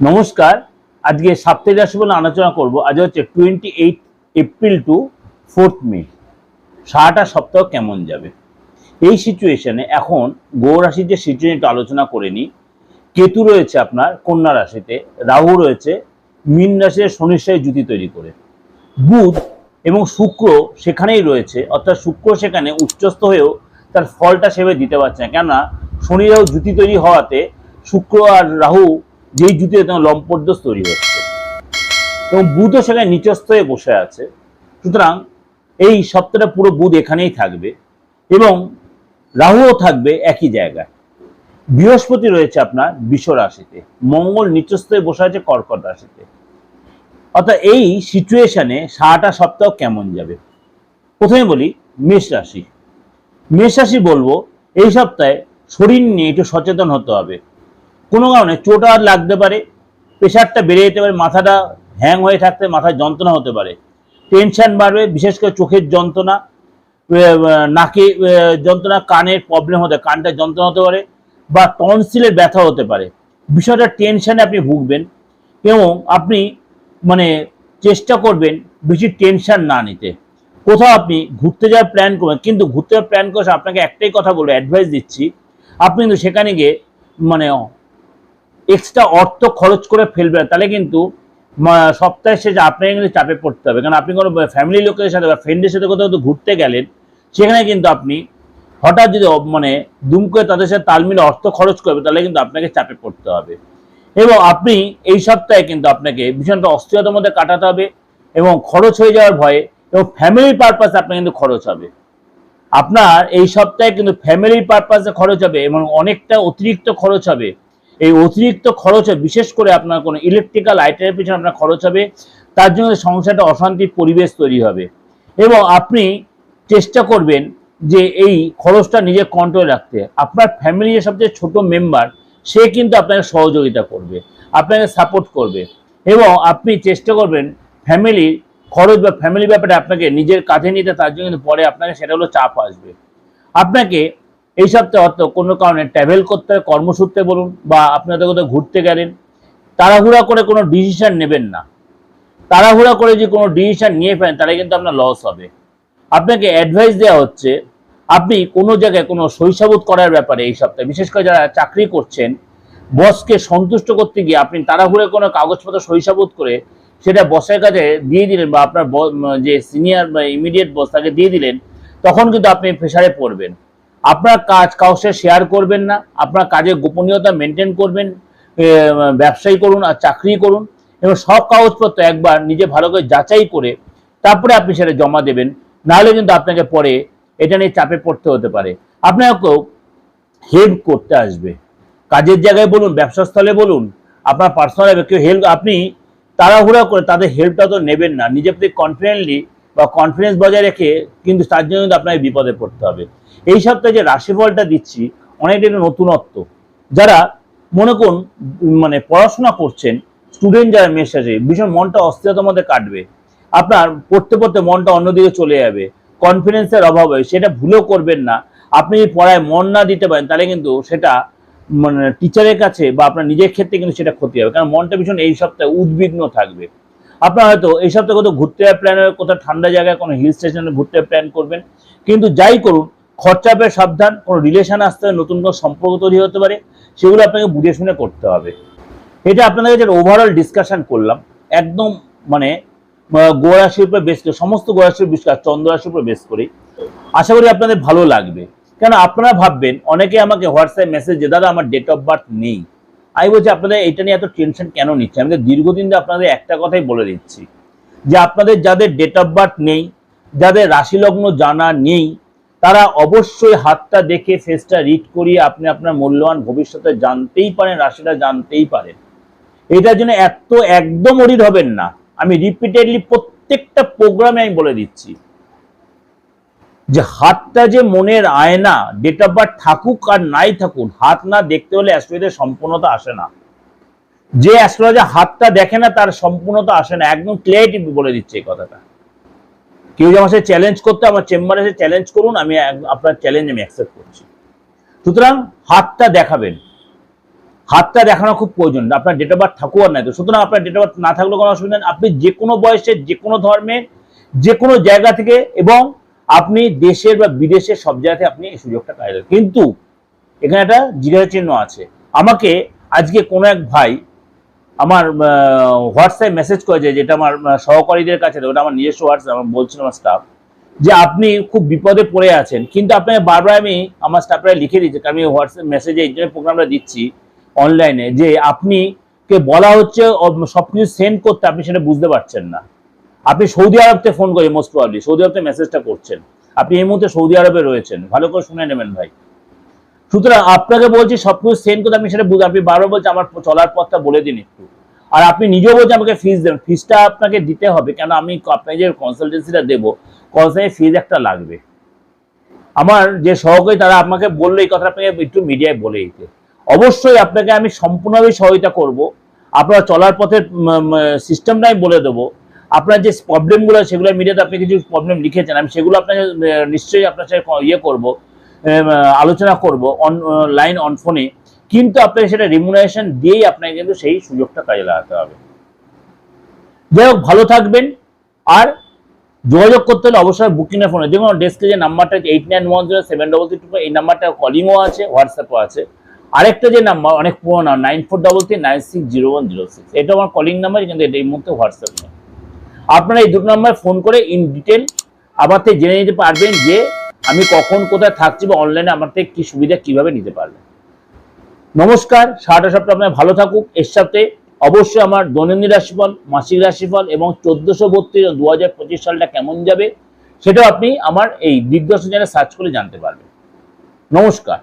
নমস্কার। আজকে সাপ্তাহিক রাশি বলে আলোচনা করব। আজ হচ্ছে twenty eight April to fourth May সারাটা সপ্তাহ কেমন যাবে? এই সিচুয়েশনে এখন গৌ রাশির যে সিচুয়েশন একটু আলোচনা করে নিই, কেতু রয়েছে আপনার কন্যা রাশিতে, রাহু রয়েছে, মীন রাশিতে শনির জুতি তৈরি করে। বুধ এবং শুক্র সেখানেই রয়েছে, অর্থাৎ শুক্র সেখানে উচ্চস্থ হয়েও তার ফলটা সেভাবে দিতে পারছে না। কেননা শনি রাহু জুতি তৈরি হওয়াতে শুক্র আর রাহু যেই জুতিতে তোমার লম্পটদোষ তৈরি হচ্ছে। এবং বুধও সেখানে নিচস্থ হয়ে বসে আছে। সুতরাং এই সপ্তাহটা পুরো বুধ এখানেই থাকবে এবং রাহুও থাকবে একই জায়গায়। বৃহস্পতি রয়েছে আপনার বিষ রাশিতে। মঙ্গল নিচস্থ হয়ে বসে আছে কর্কট রাশিতে। অর্থাৎ এই সিচুয়েশনে সারাটা সপ্তাহ কেমন যাবে? প্রথমে বলি, মেষ রাশি। মেষ রাশি বলব, এই সপ্তাহে শরীর নিয়ে একটু সচেতন হতে হবে। কোনো কারণে চোট আর লাগতে পারে, প্রেশারটা বেড়ে যেতে পারে, মাথাটা হ্যাং হয়ে থাকতে, মাথায় যন্ত্রণা হতে পারে। টেনশন বাড়বে, বিশেষ করে চোখের যন্ত্রণা নাকে যন্ত্রণা, কানের প্রবলেম হতে, কানটা যন্ত্রণা হতে পারে বা টনসিলের ব্যথা হতে পারে। বিষয়টা টেনশানে আপনি ভুগবেন এবং আপনি মানে চেষ্টা করবেন বেশি টেনশান না নিতে। কোথাও আপনি ঘুরতে যাওয়ার প্ল্যান করবেন, কিন্তু ঘুরতে যাওয়ার প্ল্যান করে আপনাকে একটাই কথা বলব অ্যাডভাইস দিচ্ছি, আপনি কিন্তু সেখানে গিয়ে মানে এক্সট্রা অর্থ খরচ করে ফেলবেন তাহলে কিন্তু সপ্তাহের শেষে আপনাকে কিন্তু চাপে পড়তে হবে। কারণ আপনি কোনো ফ্যামিলি লোকের সাথে বা ফ্রেন্ডের সাথে কোথাও ঘুরতে গেলেন, সেখানে কিন্তু আপনি হঠাৎ যদি মানে দুম করে তাদের সাথে তাল মিলে অর্থ খরচ করবে, তাহলে কিন্তু আপনাকে চাপে পড়তে হবে। এবং আপনি এই সপ্তাহে কিন্তু আপনাকে ভীষণটা অস্থিরতার মধ্যে কাটাতে হবে এবং খরচ হয়ে যাওয়ার ভয়ে এবং ফ্যামিলি পারপাসে আপনার কিন্তু খরচ হবে। আপনার এই সপ্তাহে কিন্তু ফ্যামিলি পারপাসে খরচ হবে এবং অনেকটা অতিরিক্ত খরচ হবে। এই অতিরিক্ত খরচ, বিশেষ করে আপনার কোনো ইলেকট্রিক্যাল আইটেমের পিছনে আপনার খরচ হবে, তার জন্য সংসারটা অশান্তির পরিবেশ তৈরি হবে। এবং আপনি চেষ্টা করবেন যে এই খরচটা নিজের কন্ট্রোলে রাখতে। আপনার ফ্যামিলি যে সবচেয়ে ছোট মেম্বার সে কিন্তু আপনাকে সহযোগিতা করবে, আপনাকে সাপোর্ট করবে। এবং আপনি চেষ্টা করবেন ফ্যামিলির খরচ বা ফ্যামিলি ব্যাপারে আপনাকে নিজের কাঁধে নিতে, তার জন্য কিন্তু পরে আপনাকে সেটা হলো চাপ আসবে। আপনাকে এই সপ্তাহে অর্থ কোনো কারণে ট্রাভেল করতে কর্মসূত্রে বলুন বা আপনাদের কোথাও ঘুরতে গেলেন, তাড়াহুড়া করে কোনো ডিসিশন নেবেন না। তাড়াহুড়া করে যে কোনো ডিসিশন নিয়ে ফেলেন, তাহলে কিন্তু আপনার লস হবে। আপনাকে অ্যাডভাইস দেওয়া হচ্ছে, আপনি কোনো জায়গায় কোনো শৈশবোধ করার ব্যাপারে এই সপ্তাহে, বিশেষ করে যারা চাকরি করছেন বসকে সন্তুষ্ট করতে গিয়ে আপনি তাড়াহুড়ে কোনো কাগজপত্র শৈশবোধ করে সেটা বসের কাছে দিয়ে দিলেন বা আপনার যে সিনিয়র বা ইমিডিয়েট বস তাকে দিয়ে দিলেন, তখন কিন্তু আপনি প্রেশারে পড়বেন। আপনার কাজ কাউকে শেয়ার করবেন না, আপনার কাজের গোপনীয়তা মেনটেন করবেন ব্যবসায়ী করুন আর চাকরি করুন, এবং সব কাগজপত্র একবার নিজে ভালো করে যাচাই করে তারপরে আপনি সেটা জমা দেবেন। নাহলে কিন্তু আপনাকে পরে এটা নিয়ে চাপে পড়তে হতে পারে। আপনাকেও হেল্প করতে আসবে। কাজের জায়গায় বলুন, ব্যবসাস্থলে বলুন, আপনার পার্সোনাল কেউ হেল্প আপনি তাড়াহুড়া করে তাদের হেল্পটা তো নেবেন না। নিজের প্রতি কনফিডেন্টলি বা কনফিডেন্স বজায় রেখে কিন্তু তার জন্য কিন্তু আপনাকে বিপদে পড়তে হবে। এই সপ্তাহে যে রাশিফলটা দিচ্ছি অনেকটা একটা নতুনত্ব। যারা, মনে করুন মানে পড়াশোনা করছেন স্টুডেন্ট যারা মেশ আছে ভীষণ মনটা অস্থিরতার মধ্যে কাটবে। আপনার পড়তে পড়তে মনটা অন্যদিকে চলে যাবে। কনফিডেন্সের অভাব হয় সেটা ভুলেও করবেন না। আপনি যদি পড়ায় মন না দিতে পারেন, তাহলে কিন্তু সেটা মানে টিচারের কাছে বা আপনার নিজের ক্ষেত্রে কিন্তু সেটা ক্ষতি হবে। কারণ মনটা ভীষণ এই সপ্তাহে উদ্বিগ্ন থাকবে। আপনার হয়তো এই সপ্তাহে কোথাও ঘুরতে যাওয়ার প্ল্যান হবে কোথাও ঠান্ডা জায়গায় কোনো হিল স্টেশনে ঘুরতে প্ল্যান করবেন। কিন্তু যাই করুন খরচাপে সাবধান, কোনো রিলেশন আসতে হবে নতুন কোনো সম্পর্ক তৈরি হতে পারে, সেগুলো আপনাকে বুঝে শুনে করতে হবে। এটা আপনাদের কাছে ওভারঅল ডিসকাশন করলাম। একদম মানে গোরাশির উপর বেশ করে, সমস্ত গোরাশির বিশ্বাস চন্দ্র রাশির উপর বেশ করে। আশা করি আপনাদের ভালো লাগবে। কেন আপনারা ভাববেন, অনেকে আমাকে হোয়াটসঅ্যাপ মেসেজ যে দাদা, আমার ডেট অফ বার্থ নেই। আমি বলছি, আপনাদের এটা নিয়ে এত টেনশন কেন নিচ্ছে আমি দীর্ঘদিন ধরে আপনাদের একটা কথাই বলে দিচ্ছি। যে আপনাদের যাদের ডেট অফ বার্থ নেই, যাদের রাশি লগ্ন জানা নেই তারা অবশ্যই হাতটা দেখে ফেসটা রিড করিয়ে আপনি আপনার মূল্যবান ভবিষ্যতে জানতেই পারেন, রাশিটা জানতেই পারেন। এটার জন্য এত একদম অরিড হবেন না। আমি রিপিটেডলি প্রত্যেকটা প্রোগ্রামে আমি বলে দিচ্ছি। যে হাতটা যে মনের আয়না ডেট অফ বার্থ থাকুক আর নাই থাকুক, হাত না দেখতে হলে অ্যাস্ট্রোলজির সম্পূর্ণতা আসে না। যে অ্যাস্ট্রোলজার হাতটা দেখে না, তার সম্পূর্ণতা আসে না। একদম ক্লিয়ারিটি বলে দিচ্ছে এই কথাটা। কেউ যে আমার চ্যালেঞ্জ করতে, আমার চেম্বারে এসে চ্যালেঞ্জ করুন, আমি আপনার চ্যালেঞ্জ আমি অ্যাকসেপ্ট করছি। সুতরাং হাতটা দেখাবেন। হাতটা দেখানো খুব প্রয়োজন, আপনার ডেট অফ বার্থ থাকুক আর নাই তো সুতরাং আপনার ডেট অফ বার্থ না থাকলেও কোনো অসুবিধা নেই। আপনি যে কোনো বয়সে যে কোনো ধর্মের যে কোনো জায়গা থেকে এবং আপনি দেশের বা বিদেশের সব জায়গাতে আপনি এই সুযোগটা পাই কিন্তু এখানে একটা জিজ্ঞাসা চিহ্ন আছে। আমাকে আজকে কোনো এক ভাই আমার হোয়াটসঅ্যাপ মেসেজ করেছে যেটা আমার সহকারীদের কাছে, ওটা আমার নিজস্ব হোয়াটসঅ্যাপ আমার বলছিল আমার স্টাফ যে আপনি খুব বিপদে পড়ে আছেন। কিন্তু আপনাকে বারবার আমি আমার স্টাফরা লিখে দিচ্ছি কারণ আমি হোয়াটসঅ্যাপ মেসেজে এই জন্য প্রোগ্রামটা দিচ্ছি অনলাইনে যে আপনি কে বলা হচ্ছে সব কিছু সেন্ড করতে আপনি সেটা বুঝতে পারছেন না। আপনি সৌদি আরবতে ফোন করেন মোস্ট প্রবলি সৌদি আরব থেকে মেসেজটা করছেন। আপনি এই মুহূর্তে সৌদি আরবে রয়েছেন। ভালো করে শুনে নেবেন ভাই। সুতরাং আপনাকে বলছি সবকিছু সেন্ড করতে আমি সেটা বুঝ আপনি বারবার বলছেন, আমার চলার পথটা বলে দিন একটু। আর আপনি নিজেও বলছেন আমাকে ফিস দেবেন ফিসটা আপনাকে দিতে হবে কেন? আমি আপনাকে যে কনসালটেন্সিটা দেবো কনসালটেন্সি ফিজ একটা লাগবে। আমার যে সহকারী, তারা আপনাকে বলল এই কথা আপনাকে একটু মিডিয়ায় বলে দিতে। অবশ্যই আপনাকে আমি সম্পূর্ণভাবে সহায়তা করব। আপনার চলার পথের সিস্টেমটা আমি বলে দেবো। আপনার যে প্রবলেমগুলো সেগুলো মিডিয়াতে আপনি কিছু প্রবলেম লিখেছেন, আমি সেগুলো আপনাকে নিশ্চয়ই আপনার সাথে ইয়ে করব। আলোচনা করব অন লাইন অন ফোনে কিন্তু আপনাকে সেটা রিমুনারেশন দিয়েই আপনাকে কিন্তু সেই সুযোগটা কাজে লাগাতে হবে। যাই হোক, ভালো থাকবেন। আর যোগাযোগ করতে হলে অবশ্যই বুকিং ফোনে দেখুন ডেস্কে যে নাম্বারটা eight nine one zero seven double three two এই নাম্বারটা কলিংও আছে হোয়াটসঅ্যাপও আছে। আরেকটা যে নাম্বার অনেক পুরোনো nine four double three nine six zero one zero six এটা আমার কলিং নাম্বার কিন্তু এটা এই মুহূর্তে হোয়াটসঅ্যাপ নেই। আপনারা এই দুটো নাম্বার ফোন করে ইন ডিটেল আমার থেকে জেনে নিতে পারবেন যে আমি কখন কোথায় থাকছি বা অনলাইনে আমার থেকে কি সুবিধা কীভাবে নিতে পারবে। নমস্কার, সারাটা সপ্তাহ আপনার ভালো থাকুক। এর সাথে অবশ্যই আমার দৈনন্দিন রাশিফল, মাসিক রাশিফল এবং চোদ্দশো বত্রিশ দু হাজার পঁচিশ সালটা কেমন যাবে, সেটাও আপনি আমার এই বিজ্ঞাসন জানে সার্চ করে জানতে পারবেন। নমস্কার।